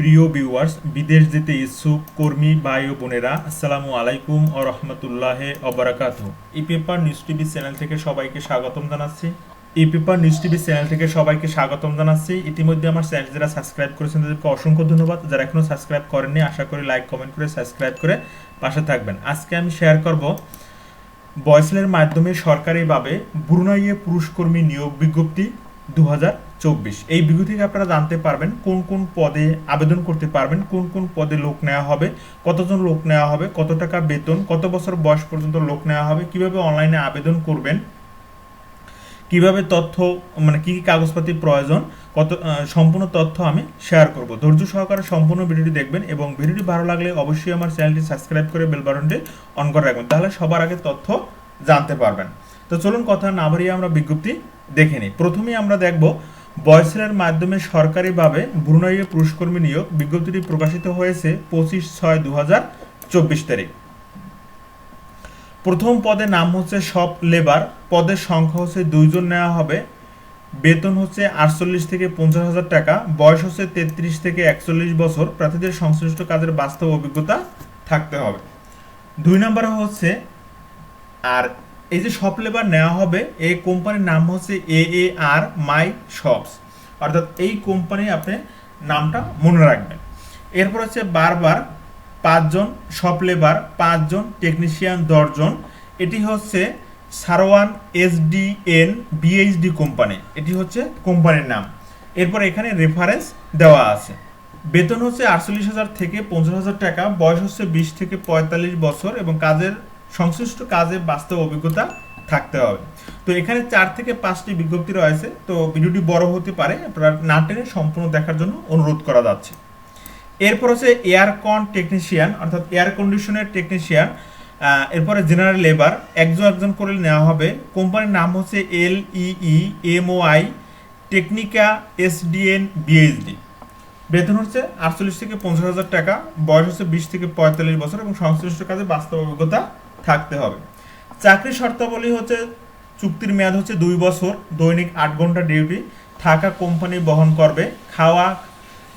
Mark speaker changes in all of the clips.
Speaker 1: প্রিয় ভিউয়ার্স বিদেশ যেতে ইচ্ছুক কর্মী ভাই ও বোনেরা, আসসালামু আলাইকুম ও রহমতুল্লাহ অবরাকাত e paper news TV channel থেকে সবাইকে স্বাগতম জানাচ্ছি। E paper news TV channel থেকে সবাইকে স্বাগতম জানাচ্ছি। ইতিমধ্যে আমার চ্যানেল যারা সাবস্ক্রাইব করেছেন, তাদেরকে অসংখ্য ধন্যবাদ। যারা এখনও সাবস্ক্রাইব করেননি, আশা করি লাইক কমেন্ট করে সাবস্ক্রাইব করে পাশে থাকবেন। আজকে আমি শেয়ার করব বয়সেলের মাধ্যমে সরকারিভাবে ব্রুনাইয়ে পুরুষকর্মী নিয়োগ বিজ্ঞপ্তি। দু হাজার চব্বিশ। এই বিজ্ঞপ্তি থেকে আপনারা জানতে পারবেন কোন কোন পদে আবেদন করতে পারবেন, কোন কোন পদে লোক নেওয়া হবে, কতজন লোক নেওয়া হবে, কত টাকা বেতন, কত বছর বয়স পর্যন্ত লোক নেওয়া হবে, কীভাবে অনলাইনে আবেদন করবেন, কীভাবে তথ্য মানে কি কি কাগজপাতি প্রয়োজন, কত সম্পূর্ণ তথ্য আমি শেয়ার করব। ধৈর্য সহকারে সম্পূর্ণ ভিডিওটি দেখবেন এবং ভিডিওটি ভালো লাগলে অবশ্যই আমার চ্যানেলটি সাবস্ক্রাইব করে বেল বাটনটি অন করে রাখবেন, তাহলে সবার আগে তথ্য জানতে পারবেন। তো চলুন কথা না বাড়িয়ে আমরা বিজ্ঞপ্তি দেখে নিই। প্রথমেই আমরা দেখব বয়সেলের মাধ্যমে সরকারিভাবে ব্রুনাইয়ে পুরুষকর্মী নিয়োগ বিজ্ঞপ্তিটি প্রকাশিত হয়েছে পঁচিশ ছয় দু হাজার চব্বিশ তারিখ। প্রথম পদের নাম হচ্ছে সব লেবার পদের সংখ্যা হচ্ছে দুইজন নেওয়া হবে। বেতন হচ্ছে আটচল্লিশ থেকে পঞ্চাশ হাজার টাকা, বয়স হচ্ছে তেত্রিশ থেকে একচল্লিশ বছর, প্রার্থীদের সংশ্লিষ্ট কাজের বাস্তব অভিজ্ঞতা থাকতে হবে। দুই নম্বরে হচ্ছে, আর এই যে শপ লেবার নেওয়া হবে, এই কোম্পানির নাম হচ্ছে এ এ আর মাই শপস অর্থাৎ এই কোম্পানি আপনি নামটা মনে রাখবেন। এরপর হচ্ছে বারবার পাঁচজন শপ লেবার পাঁচজন টেকনিশিয়ান দশজন। এটি হচ্ছে সারওয়ান এসডিএন বিএইচডি কোম্পানি এটি হচ্ছে কোম্পানির নাম। এরপর এখানে রেফারেন্স দেওয়া আছে। বেতন হচ্ছে আটচল্লিশ হাজার থেকে পঞ্চাশ হাজার টাকা, বয়স হচ্ছে বিশ থেকে পঁয়তাল্লিশ বছর এবং কাজের সংশ্লিষ্ট কাজে বাস্তব অভিজ্ঞতা থাকতে হবে। তো এখানে চার থেকে পাঁচটি বিজ্ঞপ্তি রয়েছে। তো ভিডিওটি বড় হতে পারে, আপনারা না টেনে সম্পূর্ণ দেখার জন্য অনুরোধ করা যাচ্ছে। এরপর হচ্ছে এয়ারকন টেকনিশিয়ান, অর্থাৎ এয়ার কন্ডিশনের টেকনিশিয়ান এরপরে জেনারেল লেবার, একজন একজন করে নেওয়া হবে। কোম্পানির নাম হচ্ছে L EE MOI, Technica, SDN, BHD. বেতন হচ্ছে আটচল্লিশ থেকে পঞ্চাশ হাজার টাকা, বয়স হচ্ছে বিশ থেকে পঁয়তাল্লিশ বছর এবং সংশ্লিষ্ট কাজে বাস্তব অভিজ্ঞতা থাকতে হবে। চাকরির শর্তাবলী হচ্ছে, চুক্তির মেয়াদ হচ্ছে দুই বছর, দৈনিক আট ঘণ্টা ডিউটি, থাকা কোম্পানি বহন করবে, খাওয়া,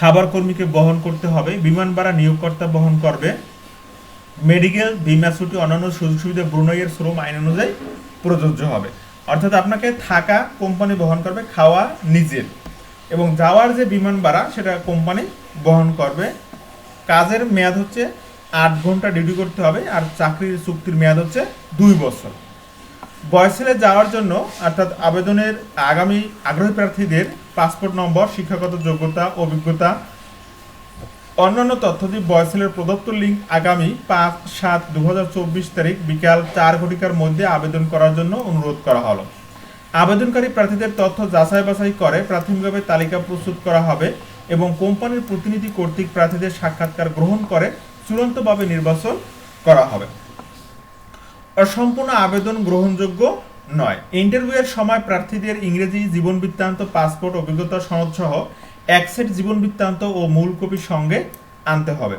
Speaker 1: খাবার কর্মীকে বহন করতে হবে, বিমান ভাড়া নিয়োগকর্তা বহন করবে, মেডিকেল, বিমা ছুটি, অন্যান্য সুযোগ সুবিধা ব্রুনাইয়ের শ্রম আইন অনুযায়ী প্রযোজ্য হবে। অর্থাৎ আপনাকে থাকা কোম্পানি বহন করবে, খাওয়া নিজের। এবং যাওয়ার যে বিমান ভাড়া, সেটা কোম্পানি বহন করবে। কাজের মেয়াদ হচ্ছে আট ঘণ্টা ডিউটি করতে হবে আর চাকরির চুক্তির মেয়াদ হচ্ছে দুই বছর। বয়সেলে যাওয়ার জন্য অর্থাৎ আবেদনের আগামী আগ্রহী প্রার্থীদের পাসপোর্ট নম্বর শিক্ষাগত যোগ্যতা, অভিজ্ঞতা, অন্যান্য তথ্য দিয়ে বয়সেলের প্রদত্ত লিঙ্ক আগামী পাঁচ সাত দু তারিখ বিকাল চার ঘটিকার মধ্যে আবেদন করার জন্য অনুরোধ করা হলো। আবেদনকারী প্রার্থীদের তথ্য যাচাই বাছাই করে প্রাথমিকভাবে তালিকা প্রস্তুত করা হবে এবং কোম্পানির প্রতিনিধি কর্তৃক প্রার্থীদের সাক্ষাৎকার গ্রহণ করে চূড়ান্তভাবে নির্বাচন করা হবে। অসম্পূর্ণ আবেদন গ্রহণযোগ্য নয়। ইন্টারভিউয়ের সময় প্রার্থীদের ইংরেজি জীবন বৃত্তান্ত, পাসপোর্ট, অভিজ্ঞতা সনদ সহ এক সেট জীবন বৃত্তান্ত ও মূল কপি সঙ্গে আনতে হবে।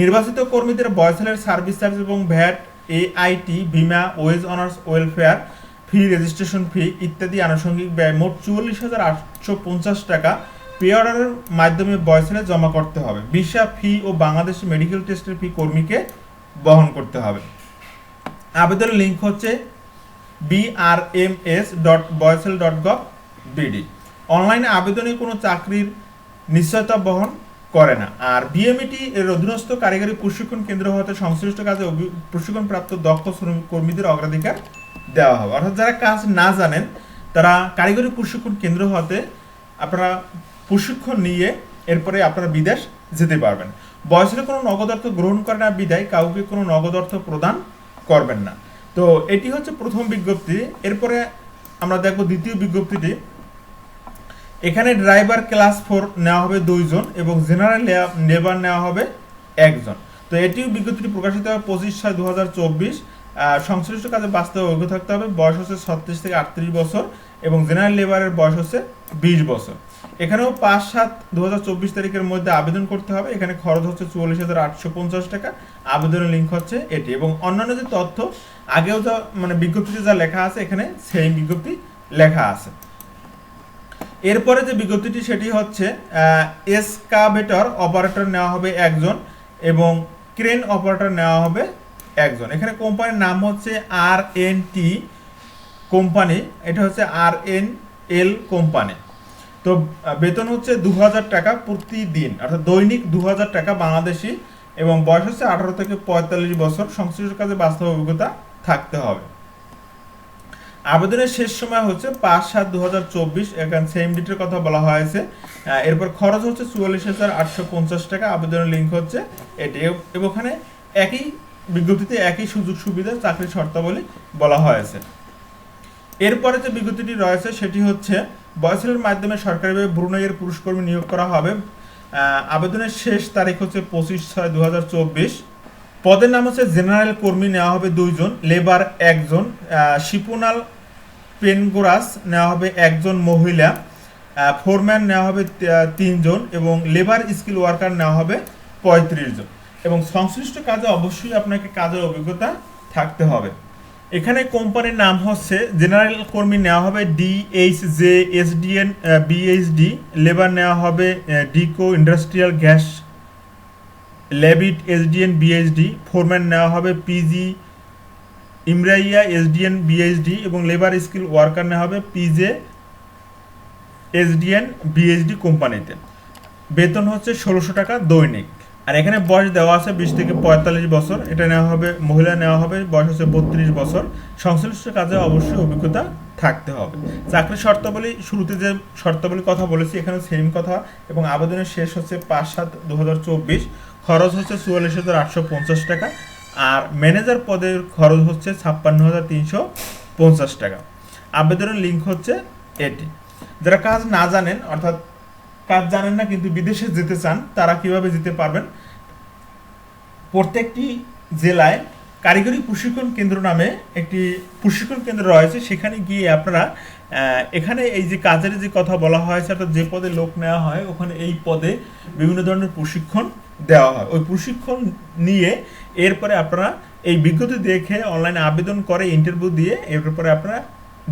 Speaker 1: নির্বাচিত কর্মীদের বয়সেলের সার্ভিস চার্জ এবং ভ্যাট, এআইটি, বিমা, wage earners, welfare fee registration fee ইত্যাদি আনুষঙ্গিক ব্যয় মোট চুয়াল্লিশ হাজার আটশো পঞ্চাশ টাকা পে অর্ডারের মাধ্যমে বয়সেলে জমা করতে হবে। ভিসা ফি ও বাংলাদেশ মেডিকেল টেস্টের ফি কর্মীকে বহন করতে হবে। আবেদনের লিঙ্ক হচ্ছে BRMS dot BOESL dot gov BD অনলাইনে আবেদনে কোনো চাকরির নিশ্চয়তা বহন করে না। আর বিএমইটি এর অধীনস্থ কারিগরি প্রশিক্ষণ কেন্দ্র হতে সংশ্লিষ্ট কাজে প্রশিক্ষণপ্রাপ্ত দক্ষ কর্মীদের অগ্রাধিকার দেওয়া হবে। অর্থাৎ যারা কাজ না জানেন, তারা কারিগরি প্রশিক্ষণ কেন্দ্র হতে আপনারা প্রশিক্ষণ নিয়ে এরপরে আপনারা বিদেশ যেতে পারবেন। বয়সের কোনো নগদ অর্থ গ্রহণ করে না বিদায়, কাউকে কোনো নগদ অর্থ প্রদান করবেন না। তো এটি হচ্ছে প্রথম বিজ্ঞপ্তি। এরপরে আমরা দেখব দ্বিতীয় বিজ্ঞপ্তিটি এখানে ড্রাইভার ক্লাস ফোর নেওয়া হবে দুইজন এবং জেনারেল লেবার নেওয়া হবে একজন। তো এটিও বিজ্ঞপ্তিটি প্রকাশিত হবে পঁচিশ ছয় দু হাজার চব্বিশ। সংশ্লিষ্ট কাজে বাস্তব অভিজ্ঞ থাকতে হবে। বয়স হচ্ছে ছত্রিশ থেকে আটত্রিশ বছর এবং জেনারেল লেবারের বয়স হচ্ছে বিশ বছর। এখানেও পাঁচ সাত দু তারিখের মধ্যে আবেদন করতে হবে। এখানে খরচ হচ্ছে চুয়াল্লিশ হাজার আটশো পঞ্চাশ টাকা। আবেদনের লিঙ্ক হচ্ছে এটি। এবং অন্যান্য যে তথ্য, আগেও যা মানে বিজ্ঞপ্তিতে যা লেখা আছে, এখানে সেই বিজ্ঞপ্তি লেখা আছে। এরপরে যে বিজ্ঞপ্তিটি, সেটি হচ্ছে এসকাভেটর অপারেটর নেওয়া হবে একজন এবং ক্রেন অপারেটর নেওয়া হবে একজন। এখানে কোম্পানির নাম হচ্ছে আর এন টি কোম্পানি এটা হচ্ছে আর এন এল কোম্পানি তো বেতন হচ্ছে দু হাজার টাকা প্রতিদিন, অর্থাৎ দৈনিক দু হাজার টাকা বাংলাদেশি এবং বয়স হচ্ছে আঠারো থেকে পঁয়তাল্লিশ বছর। সংশ্লিষ্ট কাজে বাস্তব অভিজ্ঞতা থাকতে হবে। আবেদনের শেষ সময় হচ্ছে পাঁচ সাত দু হাজার চব্বিশ। এখানে সেম ডেটের কথা বলা হয়েছে। এরপর খরচ হচ্ছে চুয়াল্লিশ হাজার আটশো পঞ্চাশ টাকা। আবেদনের লিঙ্ক হচ্ছে এটি। এবং ওখানে একই বিজ্ঞপ্তিতে একই সুযোগ সুবিধা চাকরির শর্তাবলী বলা হয়েছে। এরপরে যে বিজ্ঞপ্তিটি রয়েছে, সেটি হচ্ছে, বয়সের মাধ্যমে সরকারিভাবে ব্রুনাইয়ের পুরুষকর্মী নিয়োগ করা হবে। আবেদনের শেষ তারিখ হচ্ছে পঁচিশ ছয় দু পদের নাম হচ্ছে জেনারেল কর্মী নেওয়া হবে দুইজন, লেবার একজন। শিপুনাল পেনগোরাস নেওয়া হবে একজন মহিলা। ফোরম্যান নেওয়া হবে তিনজন এবং লেবার স্কিল ওয়ার্কার নেওয়া হবে পঁয়ত্রিশ জন। এবং সংশ্লিষ্ট কাজে অবশ্যই আপনাকে কাজের অভিজ্ঞতা থাকতে হবে। এখানে কোম্পানির নাম হচ্ছে জেনারেল কর্মী নেওয়া হবে DH J S SDN BHD labour নেওয়া হবে ডিকো ইন্ডাস্ট্রিয়াল গ্যাস ল্যাবিট এসডিএন বিএইচডি ফোরম্যান নেওয়া হবে পিজি ইমরাইয়া এসডিএন বিএইচডি এবং লেবার স্কিল ওয়ার্কার নেওয়া হবে পিজে এসডিএন বিএইচডি কোম্পানিতে। বেতন হচ্ছে ষোলোশো টাকা দৈনিক। আর এখানে বয়স দেওয়া আছে বিশ থেকে পঁয়তাল্লিশ বছর। এটা নেওয়া হবে, মহিলা নেওয়া হবে, বয়স হচ্ছে বত্রিশ বছর। সংশ্লিষ্ট কাজে অবশ্যই অভিজ্ঞতা থাকতে হবে। চাকরির শর্তাবলী, শুরুতে যে শর্তাবলী কথা বলেছি, এখানে সেম কথা। এবং আবেদনের শেষ হচ্ছে পাঁচ সাত দু হাজার চব্বিশ। খরচ হচ্ছে চুয়াল্লিশ হাজার আটশো পঞ্চাশ টাকা। আর ম্যানেজার পদের খরচ হচ্ছে ছাপ্পান্ন হাজার তিনশো পঞ্চাশ টাকা। আবেদনের লিঙ্ক হচ্ছে এটি। যারা কাজ না জানেন, অর্থাৎ কাজ জানেন না, কিন্তু বিদেশে যেতে চান, তারা কীভাবে যেতে পারবেন? প্রত্যেকটি জেলায় কারিগরি প্রশিক্ষণ কেন্দ্র নামে একটি প্রশিক্ষণ কেন্দ্র রয়েছে। সেখানে গিয়ে আপনারা এখানে এই যে কাজের যে কথা বলা হয়েছে, অর্থাৎ যে পদে লোক নেওয়া হয়, ওখানে এই পদে বিভিন্ন ধরনের প্রশিক্ষণ দেওয়া হয়। ওই প্রশিক্ষণ নিয়ে এরপরে আপনারা এই বিজ্ঞপ্তি দেখে অনলাইনে আবেদন করে, ইন্টারভিউ দিয়ে এরপরে আপনারা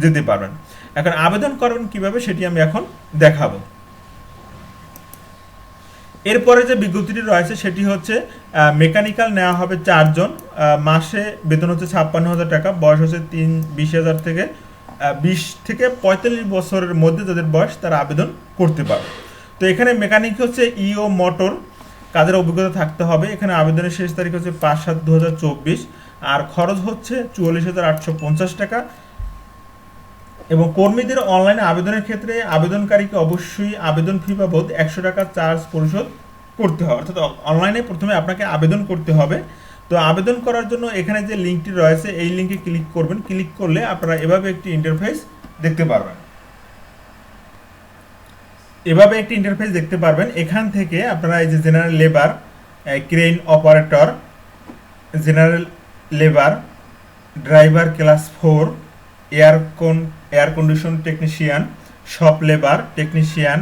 Speaker 1: যেতে পারবেন। এখন আবেদন করবেন কীভাবে, সেটি আমি এখন দেখাবো। এরপরে যে বিজ্ঞপ্তিটি রয়েছে, সেটি হচ্ছে মেকানিক্যাল নেওয়া হবে চারজন। মাসে বেতন হচ্ছে ছাপ্পান্ন হাজার টাকা, বয়স হচ্ছে তিন, বিশ হাজার থেকে বিশ থেকে পঁয়তাল্লিশ বছরের মধ্যে যাদের বয়স, তারা আবেদন করতে পারে তো এখানে মেকানিক হচ্ছে ইও মোটর কাজের অভিজ্ঞতা থাকতে হবে। এখানে আবেদনের শেষ তারিখ হচ্ছে পাঁচ সাত দু হাজার চব্বিশ, আর খরচ হচ্ছে চুয়াল্লিশ হাজার আটশো পঞ্চাশ টাকা। এবং কর্মীদের অনলাইনে আবেদনের ক্ষেত্রে আবেদনকারীকে অবশ্যই আবেদন ফি বাবদ একশো টাকা চার্জ পরিশোধ করতে হবে। অর্থাৎ অনলাইনে প্রথমে আপনাকে আবেদন করতে হবে। তো আবেদন করার জন্য এখানে যে লিঙ্কটি রয়েছে, এই লিঙ্কে ক্লিক করবেন। ক্লিক করলে আপনারা এভাবে একটি ইন্টারফেস দেখতে পারবেন। এভাবে একটি ইন্টারফেস দেখতে পারবেন। এখান থেকে আপনারা এই যে general labour crane operator general labour driver class four air con air condition technician shop labour technician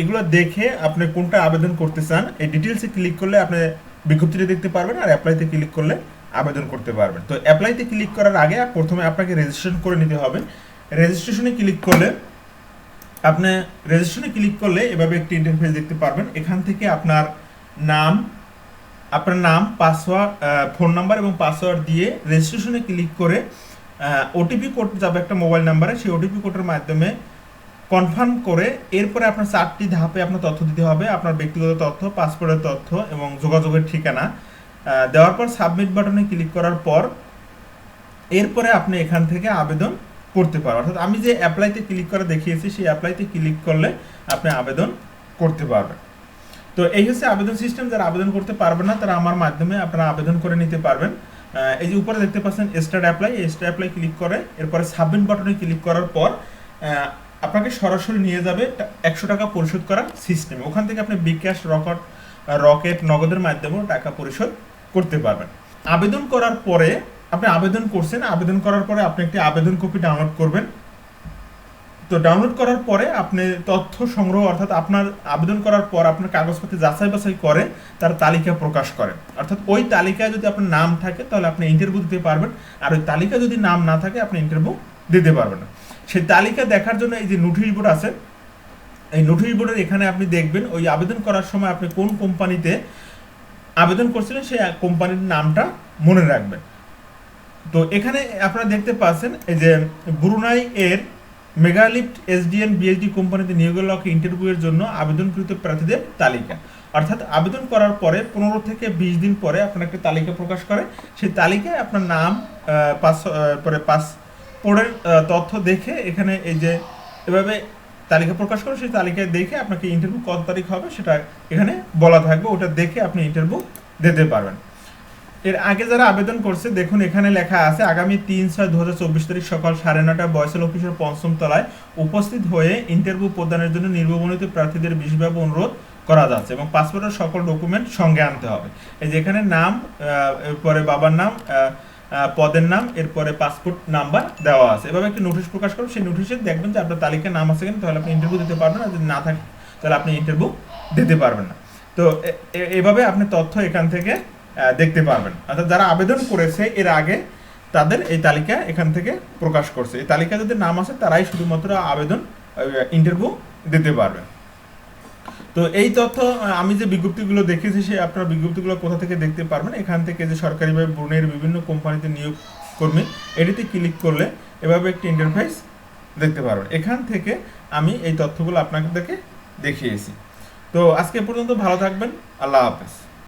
Speaker 1: এগুলো দেখে আপনি কোনটা আবেদন করতে চান, এই ডিটেলসে ক্লিক করলে আপনি বিজ্ঞপ্তিটা দেখতে পারবেন আর অ্যাপ্লাইতে ক্লিক করলে আবেদন করতে পারবেন। তো অ্যাপ্লাইতে ক্লিক করার আগে প্রথমে আপনাকে রেজিস্ট্রেশন করে নিতে হবে। রেজিস্ট্রেশনে ক্লিক করলে আপনি রেজিস্ট্রেশনে ক্লিক করলে এভাবে একটি ইন্টারফেস দেখতে পারবেন। এখান থেকে আপনার নাম আপনার নাম পাসওয়ার্ড ফোন নাম্বার এবং পাসওয়ার্ড দিয়ে রেজিস্ট্রেশনে ক্লিক করে ওটিপি কোড যাবে একটা মোবাইল নাম্বারে সেই ওটিপি কোডের মাধ্যমে কনফার্ম করে এরপরে আপনার চারটি ধাপে আপনার তথ্য দিতে হবে, আপনার ব্যক্তিগত তথ্য পাসপোর্টের তথ্য এবং যোগাযোগের ঠিকানা। দেওয়ার পর সাবমিট বাটনে ক্লিক করার পর এরপরে আপনি এখান থেকে আবেদন করতে পারবেন অর্থাৎ আমি যে অ্যাপ্লাইতে ক্লিক করে দেখিয়েছি, সেই অ্যাপ্লাইতে ক্লিক করলে আপনি আবেদন করতে পারবেন। তো এই হচ্ছে আবেদন সিস্টেম যারা আবেদন করতে পারবেন না, তারা আমার মাধ্যমে আপনারা আবেদন করে নিতে পারবেন। এই যে উপরে দেখতে পাচ্ছেন স্টার্ট অ্যাপ্লাই এই স্টার্ট অ্যাপ্লাই ক্লিক করে, এরপরে সাবমিট বাটনে ক্লিক করার পর আপনাকে সরাসরি নিয়ে যাবে একশো টাকা পরিশোধ করার সিস্টেমে ওখান থেকে আপনি বিকাশ রকেট রকেট নগদের মাধ্যমেও টাকা পরিশোধ করতে পারবেন। আবেদন করার পরে আপনি আবেদন করছেন, আবেদন করার পরে আপনি একটি আবেদন কপি ডাউনলোড করবেন। তো ডাউনলোড করার পরে আপনি তথ্য সংগ্রহ অর্থাৎ আপনার আবেদন করার পর আপনার কাগজপত্র যাচাই বাছাই করে তার তালিকা প্রকাশ করে অর্থাৎ ওই তালিকায় যদি আপনার নাম থাকে তাহলে আপনি ইন্টারভিউ দিতে পারবেন আর ওই তালিকা যদি নাম না থাকে আপনি ইন্টারভিউ দিতে পারবেন না। সেই তালিকা দেখার জন্য এই যে নোটিশ বোর্ড আছে, এই নোটিশ বোর্ডের এখানে আপনি দেখবেন ওই আবেদন করার সময় আপনি কোন কোম্পানিতে আবেদন করছিলেন সেই কোম্পানির নামটা মনে রাখবেন। তো এখানে আপনারা দেখতে পাচ্ছেন এই যে ব্রুনাই এর মেগালিফট এসডিএন বিএসডি কোম্পানিতে নিয়োগের লক্ষ্যে ইন্টারভিউয়ের জন্য আবেদনকৃত প্রার্থীদের তালিকা। অর্থাৎ আবেদন করার পরে পনেরো থেকে বিশ দিন পরে আপনার একটা তালিকা প্রকাশ করে। সেই তালিকায় আপনার নাম পাস পরে পাসপোর্টের আহ, তথ্য দেখে এখানে এই যে এভাবে তালিকা প্রকাশ করে সেই তালিকায় দেখে আপনাকে ইন্টারভিউ কত তারিখ হবে সেটা এখানে বলা থাকবে। ওটা দেখে আপনি ইন্টারভিউ দিতে পারবেন। এর আগে যারা আবেদন করছে, দেখুন এখানে লেখা আছে, আগামী তিন ছয় দু হাজার চব্বিশ তারিখ সকাল সাড়ে নটা বয়সেল অফিসের পঞ্চম তলায় উপস্থিত হয়ে ইন্টারভিউ প্রদানের জন্য নির্বাচিত প্রার্থীদের বিশেষভাবে অনুরোধ করা যাচ্ছে এবং পাসপোর্টের সকল ডকুমেন্ট সঙ্গে আনতে হবে। এই যে এখানে নাম এরপরে বাবার নাম পদের নাম, এরপরে পাসপোর্ট নাম্বার দেওয়া আছে। এভাবে একটি নোটিশ প্রকাশ করুন, সেই নোটিশে দেখবেন যে আপনার তালিকায় নাম আছে কিনা, তাহলে আপনি ইন্টারভিউ দিতে পারবেন আর যদি না থাকে, তাহলে আপনি ইন্টারভিউ দিতে পারবেন না। তো এভাবে আপনি তথ্য এখান থেকে দেখতে পারবেন। অর্থাৎ যারা আবেদন করেছে এর আগে তাদের এই তালিকা এখান থেকে প্রকাশ করছে। এই তালিকা যাদের নাম আছে, তারাই শুধুমাত্র আবেদন ইন্টারভিউ দিতে পারবে। তো এই তথ্য আমি যে বিজ্ঞপ্তিগুলো দেখেছি, সে আপনার বিজ্ঞপ্তিগুলো কোথা থেকে দেখতে পারবেন? এখান থেকে যে সরকারিভাবে ব্রুনের বিভিন্ন কোম্পানিতে নিয়োগ কর্মী, এটিতে ক্লিক করলে এভাবে একটি ইন্টারফেস দেখতে পারবেন। এখান থেকে আমি এই তথ্যগুলো আপনাদেরকে দেখিয়েছি। তো আজকে পর্যন্ত ভালো থাকবেন। আল্লাহ হাফেজ।